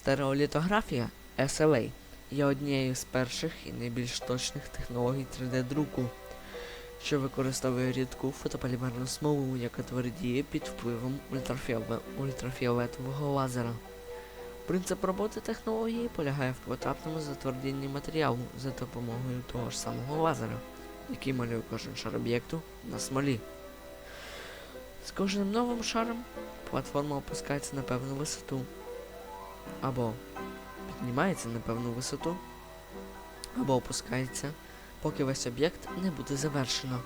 Стереолітографія SLA є однією з перших і найбільш точних технологій 3D-друку, що використовує рідку фотополімерну смолу, яка твердіє під впливом ультрафіолетового лазера. Принцип роботи технології полягає в поетапному затвердінні матеріалу за допомогою того ж самого лазера, який малює кожен шар об'єкту на смолі. З кожним новим шаром платформа опускається на певну висоту, або піднімається на певну висоту, або опускається, поки весь об'єкт не буде завершено.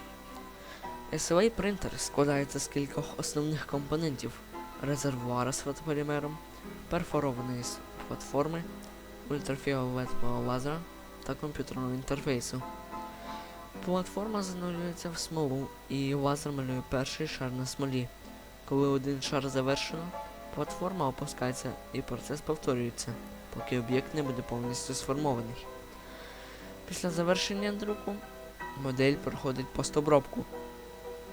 SLA принтер складається з кількох основних компонентів резервуара з фотополімером, перфорованої платформи, ультрафіолетового лазера та комп'ютерного інтерфейсу. Платформа занурюється в смолу і лазер малює перший шар на смолі. Коли один шар завершено, платформа опускається і процес повторюється, поки об'єкт не буде повністю сформований. Після завершення друку модель проходить постобробку,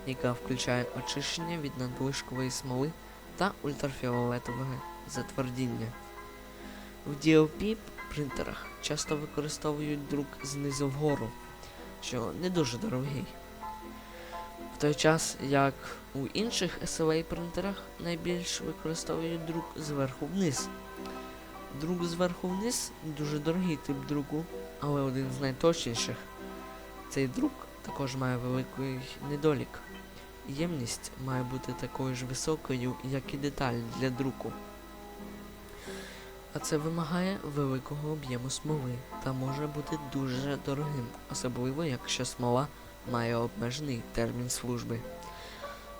яка включає очищення від надлишкової смоли та ультрафіолетового затвердіння. В DLP принтерах часто використовують друк знизу вгору, що не дуже дорогий. Той час, як у інших SLA принтерах найбільш використовують друк зверху вниз. Друк зверху вниз дуже дорогий тип друку, але один з найточніших. Цей друк також має великий недолік. Ємність має бути такою ж високою, як і деталь для друку. А це вимагає великого об'єму смоли та може бути дуже дорогим, особливо якщо смола має обмежений термін служби.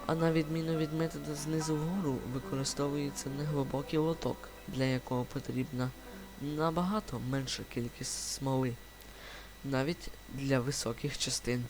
А на відміну від методу знизу вгору використовується неглибокий лоток, для якого потрібна набагато менша кількість смоли, навіть для високих частин.